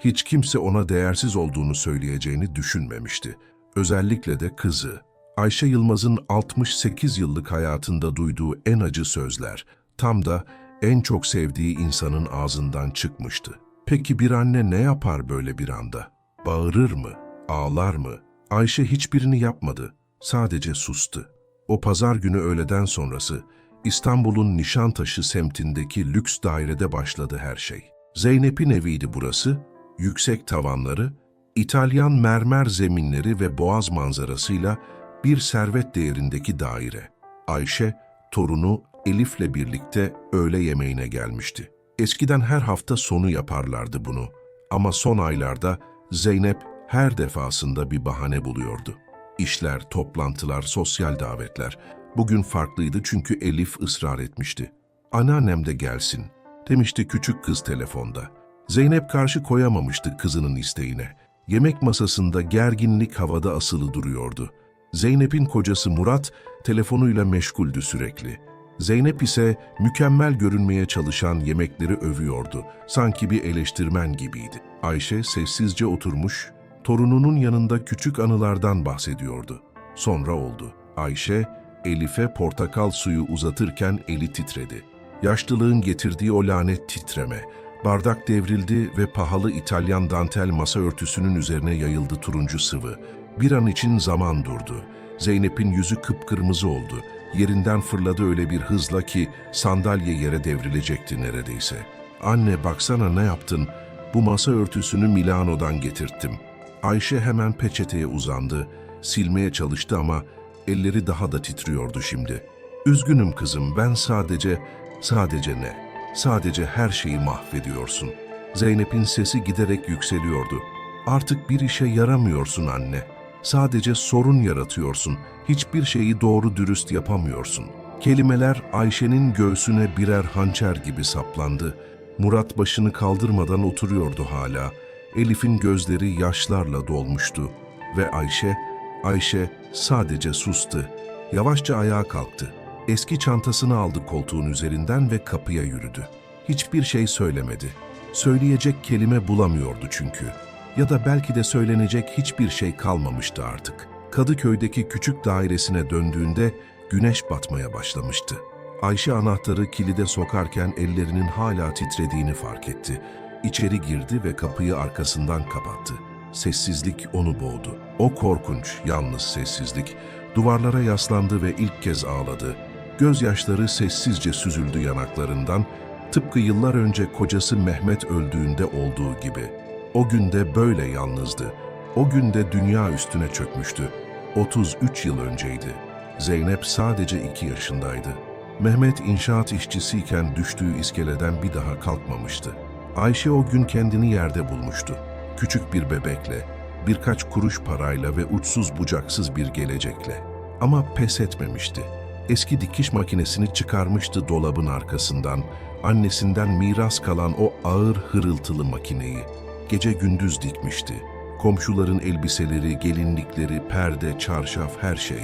Hiç kimse ona değersiz olduğunu söyleyeceğini düşünmemişti. Özellikle de kızı. Ayşe Yılmaz'ın 68 yıllık hayatında duyduğu en acı sözler tam da en çok sevdiği insanın ağzından çıkmıştı. Peki bir anne ne yapar böyle bir anda? Bağırır mı? Ağlar mı? Ayşe hiçbirini yapmadı. Sadece sustu. O pazar günü öğleden sonrası İstanbul'un Nişantaşı semtindeki lüks dairede başladı her şey. Zeynep'in eviydi burası. Yüksek tavanları, İtalyan mermer zeminleri ve boğaz manzarasıyla bir servet değerindeki daire. Ayşe, torunu Elif'le birlikte öğle yemeğine gelmişti. Eskiden her hafta sonu yaparlardı bunu. Ama son aylarda Zeynep her defasında bir bahane buluyordu. İşler, toplantılar, sosyal davetler. Bugün farklıydı çünkü Elif ısrar etmişti. Anneannem de gelsin, demişti küçük kız telefonda. Zeynep karşı koyamamıştı kızının isteğine. Yemek masasında gerginlik havada asılı duruyordu. Zeynep'in kocası Murat telefonuyla meşguldü sürekli. Zeynep ise mükemmel görünmeye çalışan yemekleri övüyordu. Sanki bir eleştirmen gibiydi. Ayşe sessizce oturmuş, torununun yanında küçük anılardan bahsediyordu. Sonra oldu. Ayşe, Elif'e portakal suyu uzatırken eli titredi. Yaşlılığın getirdiği o lanet titreme. Bardak devrildi ve pahalı İtalyan dantel masa örtüsünün üzerine yayıldı turuncu sıvı. Bir an için zaman durdu. Zeynep'in yüzü kıpkırmızı oldu. Yerinden fırladı öyle bir hızla ki sandalye yere devrilecekti neredeyse. Anne baksana ne yaptın? Bu masa örtüsünü Milano'dan getirttim. Ayşe hemen peçeteye uzandı. Silmeye çalıştı ama elleri daha da titriyordu şimdi. Üzgünüm kızım ben sadece, sadece ne? Sadece her şeyi mahvediyorsun. Zeynep'in sesi giderek yükseliyordu. Artık bir işe yaramıyorsun anne. Sadece sorun yaratıyorsun. Hiçbir şeyi doğru dürüst yapamıyorsun. Kelimeler Ayşe'nin göğsüne birer hançer gibi saplandı. Murat başını kaldırmadan oturuyordu hala. Elif'in gözleri yaşlarla dolmuştu. Ve Ayşe, Ayşe sadece sustu. Yavaşça ayağa kalktı. Eski çantasını aldı koltuğun üzerinden ve kapıya yürüdü. Hiçbir şey söylemedi. Söyleyecek kelime bulamıyordu çünkü. Ya da belki de söylenecek hiçbir şey kalmamıştı artık. Kadıköy'deki küçük dairesine döndüğünde güneş batmaya başlamıştı. Ayşe anahtarı kilide sokarken ellerinin hala titrediğini fark etti. İçeri girdi ve kapıyı arkasından kapattı. Sessizlik onu boğdu. O korkunç, yalnız sessizlik. Duvarlara yaslandı ve ilk kez ağladı. Gözyaşları sessizce süzüldü yanaklarından, tıpkı yıllar önce kocası Mehmet öldüğünde olduğu gibi. O günde böyle yalnızdı. O günde dünya üstüne çökmüştü. 33 yıl önceydi. Zeynep sadece 2 yaşındaydı. Mehmet inşaat işçisiyken düştüğü iskeleden bir daha kalkmamıştı. Ayşe o gün kendini yerde bulmuştu. Küçük bir bebekle, birkaç kuruş parayla ve uçsuz bucaksız bir gelecekle. Ama pes etmemişti. Eski dikiş makinesini çıkarmıştı dolabın arkasından, annesinden miras kalan o ağır hırıltılı makineyi. Gece gündüz dikmişti. Komşuların elbiseleri, gelinlikleri, perde, çarşaf, her şey.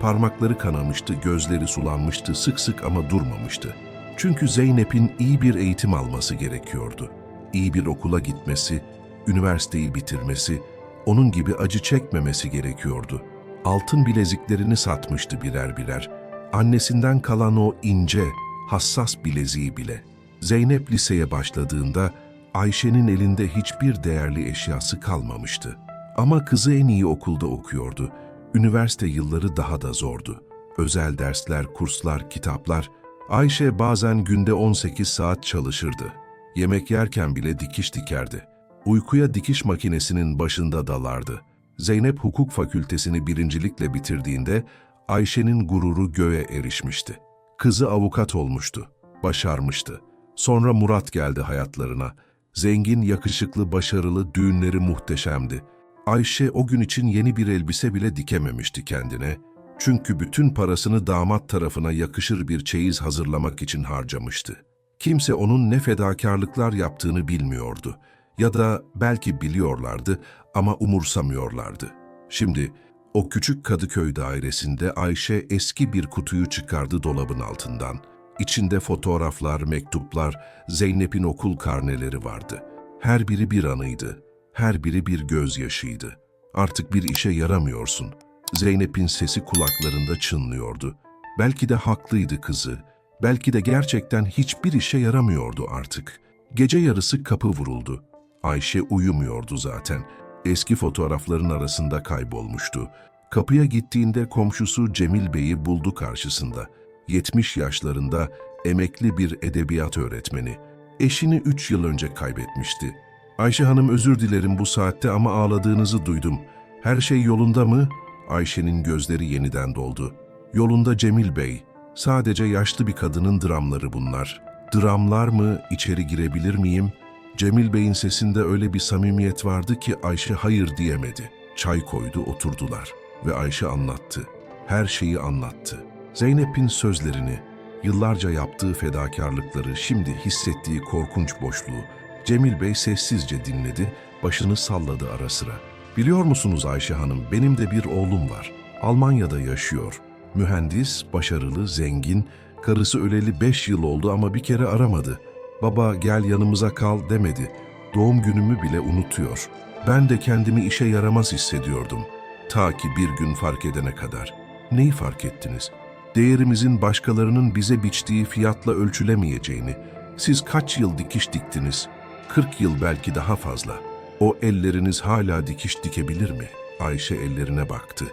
Parmakları kanamıştı, gözleri sulanmıştı, sık sık ama durmamıştı. Çünkü Zeynep'in iyi bir eğitim alması gerekiyordu. İyi bir okula gitmesi, üniversiteyi bitirmesi, onun gibi acı çekmemesi gerekiyordu. Altın bileziklerini satmıştı birer birer. Annesinden kalan o ince, hassas bileziği bile. Zeynep liseye başladığında Ayşe'nin elinde hiçbir değerli eşyası kalmamıştı. Ama kızı en iyi okulda okuyordu. Üniversite yılları daha da zordu. Özel dersler, kurslar, kitaplar. Ayşe bazen günde 18 saat çalışırdı. Yemek yerken bile dikiş dikerdi. Uykuya dikiş makinesinin başında dalardı. Zeynep hukuk fakültesini birincilikle bitirdiğinde Ayşe'nin gururu göğe erişmişti. Kızı avukat olmuştu, başarmıştı. Sonra Murat geldi hayatlarına. Zengin, yakışıklı, başarılı, düğünleri muhteşemdi. Ayşe o gün için yeni bir elbise bile dikememişti kendine. Çünkü bütün parasını damat tarafına yakışır bir çeyiz hazırlamak için harcamıştı. Kimse onun ne fedakarlıklar yaptığını bilmiyordu. Ya da belki biliyorlardı ama umursamıyorlardı. Şimdi o küçük Kadıköy dairesinde Ayşe eski bir kutuyu çıkardı dolabın altından. İçinde fotoğraflar, mektuplar, Zeynep'in okul karneleri vardı. Her biri bir anıydı. Her biri bir gözyaşıydı. Artık bir işe yaramıyorsun. Zeynep'in sesi kulaklarında çınlıyordu. Belki de haklıydı kızı. Belki de gerçekten hiçbir işe yaramıyordu artık. Gece yarısı kapı vuruldu. Ayşe uyumuyordu zaten. Eski fotoğrafların arasında kaybolmuştu. Kapıya gittiğinde komşusu Cemil Bey'i buldu karşısında. 70 yaşlarında emekli bir edebiyat öğretmeni. Eşini 3 yıl önce kaybetmişti. Ayşe Hanım özür dilerim bu saatte ama ağladığınızı duydum. Her şey yolunda mı? Ayşe'nin gözleri yeniden doldu. Yolunda Cemil Bey. Sadece yaşlı bir kadının dramları bunlar. Dramlar mı? İçeri girebilir miyim? Cemil Bey'in sesinde öyle bir samimiyet vardı ki Ayşe hayır diyemedi. Çay koydu, oturdular ve Ayşe anlattı. Her şeyi anlattı. Zeynep'in sözlerini, yıllarca yaptığı fedakarlıkları, şimdi hissettiği korkunç boşluğu. Cemil Bey sessizce dinledi, başını salladı ara sıra. Biliyor musunuz Ayşe Hanım, benim de bir oğlum var. Almanya'da yaşıyor. Mühendis, başarılı, zengin, karısı öleli beş yıl oldu ama bir kere aramadı. Baba gel yanımıza kal demedi. Doğum günümü bile unutuyor. Ben de kendimi işe yaramaz hissediyordum. Ta ki bir gün fark edene kadar. Neyi fark ettiniz? Değerimizin başkalarının bize biçtiği fiyatla ölçülemeyeceğini. Siz kaç yıl dikiş diktiniz? 40 yıl belki daha fazla. O elleriniz hala dikiş dikebilir mi? Ayşe ellerine baktı.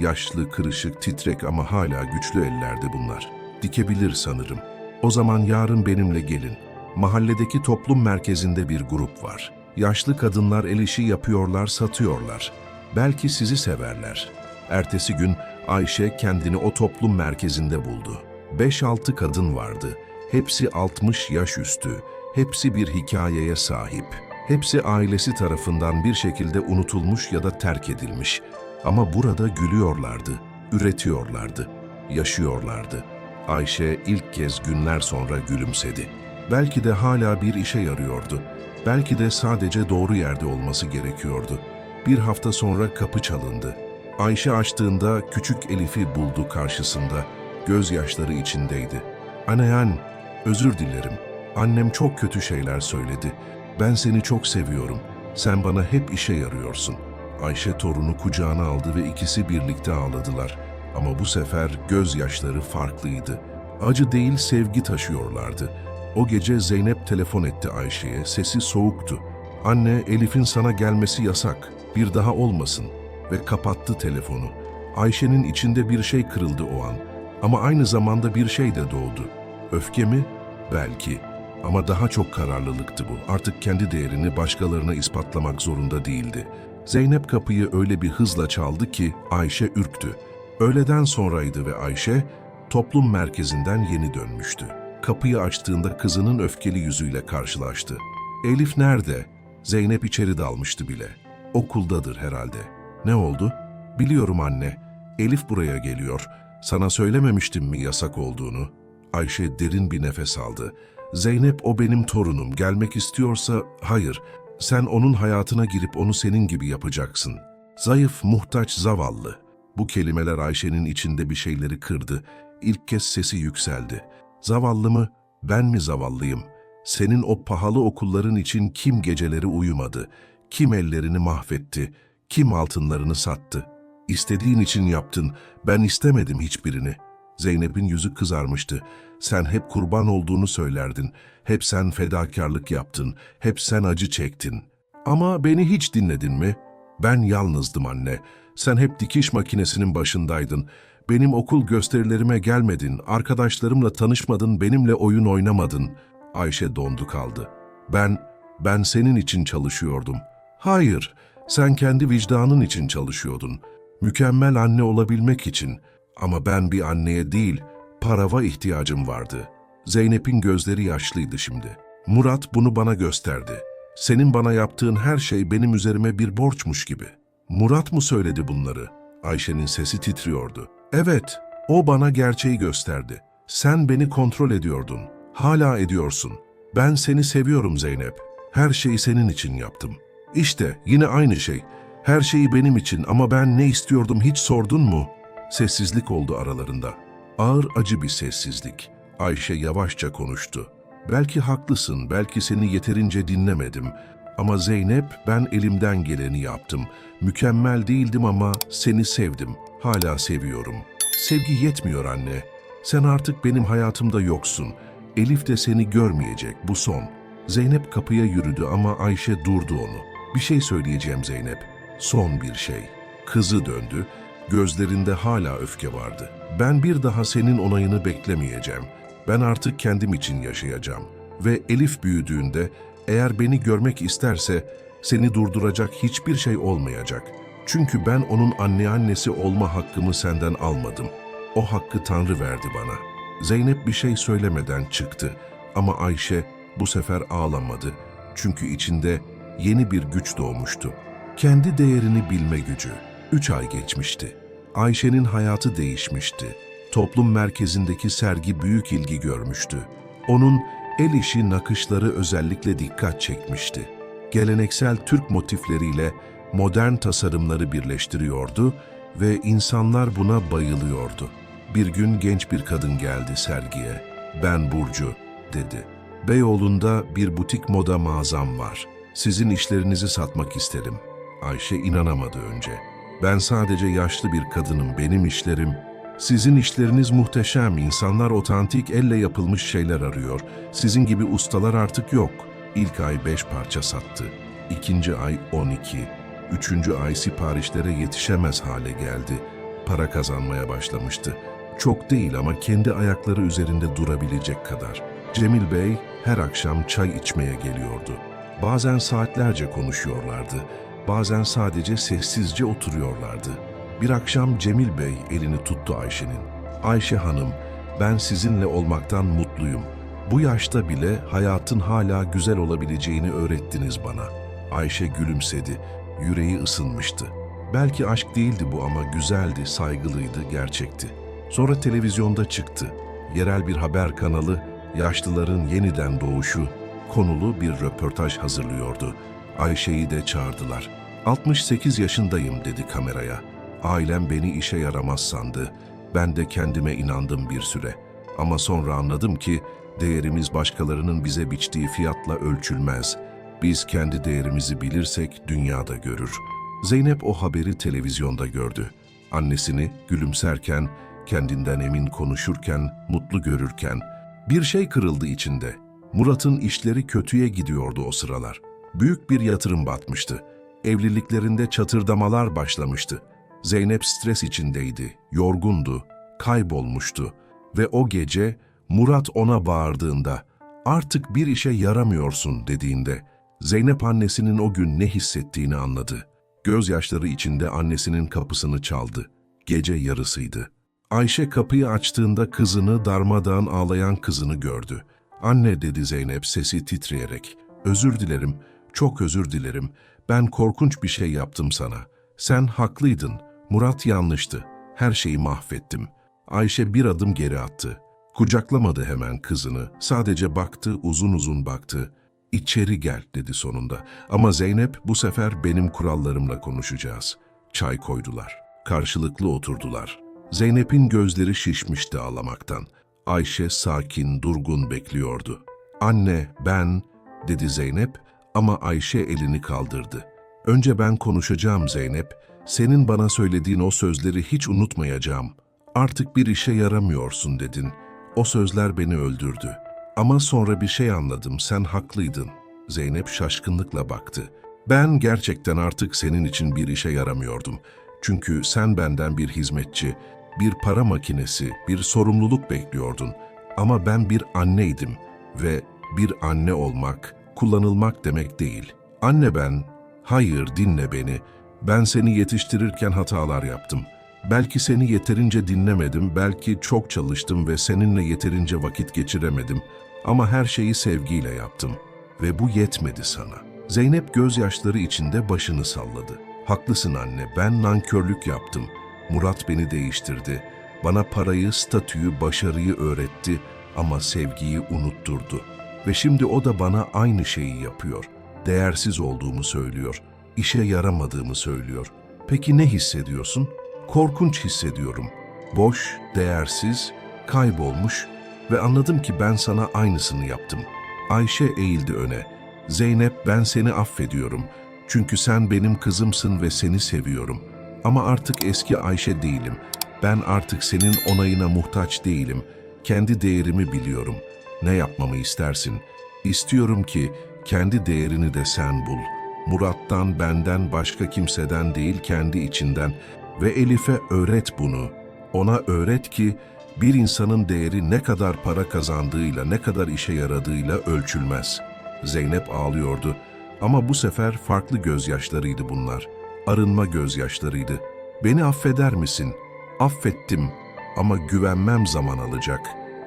Yaşlı, kırışık, titrek ama hala güçlü ellerde bunlar. Dikebilir sanırım. O zaman yarın benimle gelin. Mahalledeki toplum merkezinde bir grup var. Yaşlı kadınlar el işi yapıyorlar, satıyorlar. Belki sizi severler. Ertesi gün Ayşe kendini o toplum merkezinde buldu. 5-6 kadın vardı. Hepsi 60 yaş üstü. Hepsi bir hikayeye sahip. Hepsi ailesi tarafından bir şekilde unutulmuş ya da terk edilmiş. Ama burada gülüyorlardı, üretiyorlardı, yaşıyorlardı. Ayşe ilk kez günler sonra gülümsedi. Belki de hala bir işe yarıyordu. Belki de sadece doğru yerde olması gerekiyordu. Bir hafta sonra kapı çalındı. Ayşe açtığında küçük Elif'i buldu karşısında. Gözyaşları içindeydi. Annean, özür dilerim. Annem çok kötü şeyler söyledi. Ben seni çok seviyorum. Sen bana hep işe yarıyorsun. Ayşe torunu kucağına aldı ve ikisi birlikte ağladılar. Ama bu sefer gözyaşları farklıydı. Acı değil sevgi taşıyorlardı. O gece Zeynep telefon etti Ayşe'ye. Sesi soğuktu. Anne, Elif'in sana gelmesi yasak. Bir daha olmasın. Ve kapattı telefonu. Ayşe'nin içinde bir şey kırıldı o an. Ama aynı zamanda bir şey de doğdu. Öfke mi? Belki. Ama daha çok kararlılıktı bu. Artık kendi değerini başkalarına ispatlamak zorunda değildi. Zeynep kapıyı öyle bir hızla çaldı ki Ayşe ürktü. Öğleden sonraydı ve Ayşe toplum merkezinden yeni dönmüştü. Kapıyı açtığında kızının öfkeli yüzüyle karşılaştı. Elif nerede? Zeynep içeri dalmıştı bile. Okuldadır herhalde. Ne oldu? Biliyorum anne. Elif buraya geliyor. Sana söylememiştim mi yasak olduğunu? Ayşe derin bir nefes aldı. Zeynep o benim torunum. Gelmek istiyorsa hayır. Sen onun hayatına girip onu senin gibi yapacaksın. Zayıf, muhtaç, zavallı. Bu kelimeler Ayşe'nin içinde bir şeyleri kırdı. İlk kez sesi yükseldi. Zavallı mı? Ben mi zavallıyım? Senin o pahalı okulların için kim geceleri uyumadı? Kim ellerini mahvetti? Kim altınlarını sattı? İstediğin için yaptın. Ben istemedim hiçbirini. Zeynep'in yüzü kızarmıştı. Sen hep kurban olduğunu söylerdin. Hep sen fedakarlık yaptın. Hep sen acı çektin. Ama beni hiç dinledin mi? Ben yalnızdım anne. Sen hep dikiş makinesinin başındaydın. Benim okul gösterilerime gelmedin, arkadaşlarımla tanışmadın, benimle oyun oynamadın. Ayşe dondu kaldı. Ben, ben senin için çalışıyordum. Hayır, sen kendi vicdanın için çalışıyordun. Mükemmel anne olabilmek için. Ama ben bir anneye değil, parava ihtiyacım vardı. Zeynep'in gözleri yaşlıydı şimdi. Murat bunu bana gösterdi. Senin bana yaptığın her şey benim üzerime bir borçmuş gibi. Murat mı söyledi bunları? Ayşe'nin sesi titriyordu. Evet, o bana gerçeği gösterdi. Sen beni kontrol ediyordun. Hala ediyorsun. Ben seni seviyorum Zeynep. Her şeyi senin için yaptım. İşte yine aynı şey. Her şeyi benim için ama ben ne istiyordum hiç sordun mu? Sessizlik oldu aralarında. Ağır acı bir sessizlik. Ayşe yavaşça konuştu. Belki haklısın, belki seni yeterince dinlemedim. Ama Zeynep ben elimden geleni yaptım. Mükemmel değildim ama seni sevdim. Hala seviyorum. Sevgi yetmiyor anne. Sen artık benim hayatımda yoksun. Elif de seni görmeyecek. Bu son. Zeynep kapıya yürüdü ama Ayşe durdu onu. Bir şey söyleyeceğim Zeynep. Son bir şey. Kızı döndü. Gözlerinde hala öfke vardı. Ben bir daha senin onayını beklemeyeceğim. Ben artık kendim için yaşayacağım. Ve Elif büyüdüğünde eğer beni görmek isterse seni durduracak hiçbir şey olmayacak. Çünkü ben onun anne annesi olma hakkımı senden almadım. O hakkı Tanrı verdi bana. Zeynep bir şey söylemeden çıktı ama Ayşe bu sefer ağlamadı. Çünkü içinde yeni bir güç doğmuştu. Kendi değerini bilme gücü. Üç ay geçmişti. Ayşe'nin hayatı değişmişti. Toplum merkezindeki sergi büyük ilgi görmüştü. Onun el işi nakışları özellikle dikkat çekmişti. Geleneksel Türk motifleriyle modern tasarımları birleştiriyordu ve insanlar buna bayılıyordu. Bir gün genç bir kadın geldi sergiye. Ben Burcu, dedi. Beyoğlu'nda bir butik moda mağazam var. Sizin işlerinizi satmak isterim. Ayşe inanamadı önce. Ben sadece yaşlı bir kadınım, benim işlerim. Sizin işleriniz muhteşem, insanlar otantik elle yapılmış şeyler arıyor. Sizin gibi ustalar artık yok. İlk ay beş parça sattı. İkinci ay 12. Üçüncü ay siparişlere yetişemez hale geldi. Para kazanmaya başlamıştı. Çok değil ama kendi ayakları üzerinde durabilecek kadar. Cemil Bey her akşam çay içmeye geliyordu. Bazen saatlerce konuşuyorlardı. Bazen sadece sessizce oturuyorlardı. Bir akşam Cemil Bey elini tuttu Ayşe'nin. Ayşe Hanım, ben sizinle olmaktan mutluyum. Bu yaşta bile hayatın hala güzel olabileceğini öğrettiniz bana. Ayşe gülümsedi. Yüreği ısınmıştı. Belki aşk değildi bu ama güzeldi, saygılıydı, gerçekti. Sonra televizyonda çıktı. Yerel bir haber kanalı, yaşlıların yeniden doğuşu, konulu bir röportaj hazırlıyordu. Ayşe'yi de çağırdılar. 68 yaşındayım dedi kameraya. Ailem beni işe yaramaz sandı. Ben de kendime inandım bir süre. Ama sonra anladım ki değerimiz başkalarının bize biçtiği fiyatla ölçülmez. Biz kendi değerimizi bilirsek dünyada görür. Zeynep o haberi televizyonda gördü. Annesini gülümserken, kendinden emin konuşurken, mutlu görürken bir şey kırıldı içinde. Murat'ın işleri kötüye gidiyordu o sıralar. Büyük bir yatırım batmıştı. Evliliklerinde çatırdamalar başlamıştı. Zeynep stres içindeydi, yorgundu, kaybolmuştu ve o gece Murat ona bağırdığında artık bir işe yaramıyorsun dediğinde Zeynep annesinin o gün ne hissettiğini anladı. Gözyaşları içinde annesinin kapısını çaldı. Gece yarısıydı. Ayşe kapıyı açtığında kızını darmadağın ağlayan kızını gördü. Anne dedi Zeynep sesi titreyerek. Özür dilerim, çok özür dilerim. Ben korkunç bir şey yaptım sana. Sen haklıydın. Murat yanlıştı. Her şeyi mahvettim. Ayşe bir adım geri attı. Kucaklamadı hemen kızını. Sadece baktı, uzun uzun baktı. İçeri gel dedi sonunda. Ama Zeynep bu sefer benim kurallarımla konuşacağız. Çay koydular. Karşılıklı oturdular. Zeynep'in gözleri şişmişti ağlamaktan. Ayşe sakin, durgun bekliyordu. Anne, ben, dedi Zeynep ama Ayşe elini kaldırdı. Önce ben konuşacağım Zeynep. Senin bana söylediğin o sözleri hiç unutmayacağım. Artık bir işe yaramıyorsun dedin. O sözler beni öldürdü. Ama sonra bir şey anladım, sen haklıydın. Zeynep şaşkınlıkla baktı. Ben gerçekten artık senin için bir işe yaramıyordum. Çünkü sen benden bir hizmetçi, bir para makinesi, bir sorumluluk bekliyordun. Ama ben bir anneydim ve bir anne olmak, kullanılmak demek değil. Anne ben, hayır dinle beni. Ben seni yetiştirirken hatalar yaptım. Belki seni yeterince dinlemedim, belki çok çalıştım ve seninle yeterince vakit geçiremedim. Ama her şeyi sevgiyle yaptım. Ve bu yetmedi sana. Zeynep gözyaşları içinde başını salladı. Haklısın anne, ben nankörlük yaptım. Murat beni değiştirdi. Bana parayı, statüyü, başarıyı öğretti ama sevgiyi unutturdu. Ve şimdi o da bana aynı şeyi yapıyor. Değersiz olduğumu söylüyor. İşe yaramadığımı söylüyor. Peki ne hissediyorsun? Korkunç hissediyorum. Boş, değersiz, kaybolmuş ve anladım ki ben sana aynısını yaptım. Ayşe eğildi öne. Zeynep ben seni affediyorum. Çünkü sen benim kızımsın ve seni seviyorum. Ama artık eski Ayşe değilim. Ben artık senin onayına muhtaç değilim. Kendi değerimi biliyorum. Ne yapmamı istersin? İstiyorum ki kendi değerini de sen bul. Murat'tan, benden, başka kimseden değil kendi içinden ve Elif'e öğret bunu. Ona öğret ki bir insanın değeri ne kadar para kazandığıyla, ne kadar işe yaradığıyla ölçülmez. Zeynep ağlıyordu ama bu sefer farklı gözyaşlarıydı bunlar. Arınma gözyaşlarıydı. Beni affeder misin? Affettim ama güvenmem zaman alacak.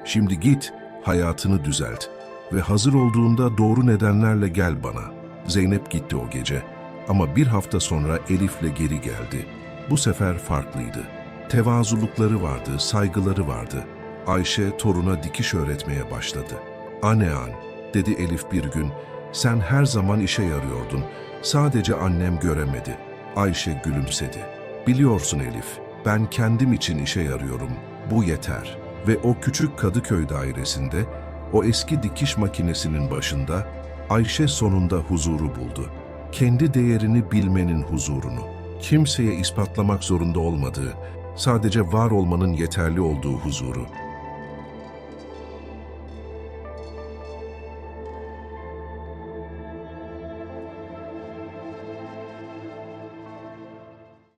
Şimdi git, hayatını düzelt ve hazır olduğunda doğru nedenlerle gel bana. Zeynep gitti o gece ama bir hafta sonra Elif'le geri geldi. Bu sefer farklıydı. Tevazulukları vardı, saygıları vardı. Ayşe toruna dikiş öğretmeye başladı. Anne an, dedi Elif bir gün, sen her zaman işe yarıyordun. Sadece annem göremedi. Ayşe gülümsedi. Biliyorsun Elif, ben kendim için işe yarıyorum. Bu yeter. Ve o küçük Kadıköy dairesinde, o eski dikiş makinesinin başında Ayşe sonunda huzuru buldu. Kendi değerini bilmenin huzurunu. Kimseye ispatlamak zorunda olmadığı, sadece var olmanın yeterli olduğu huzuru.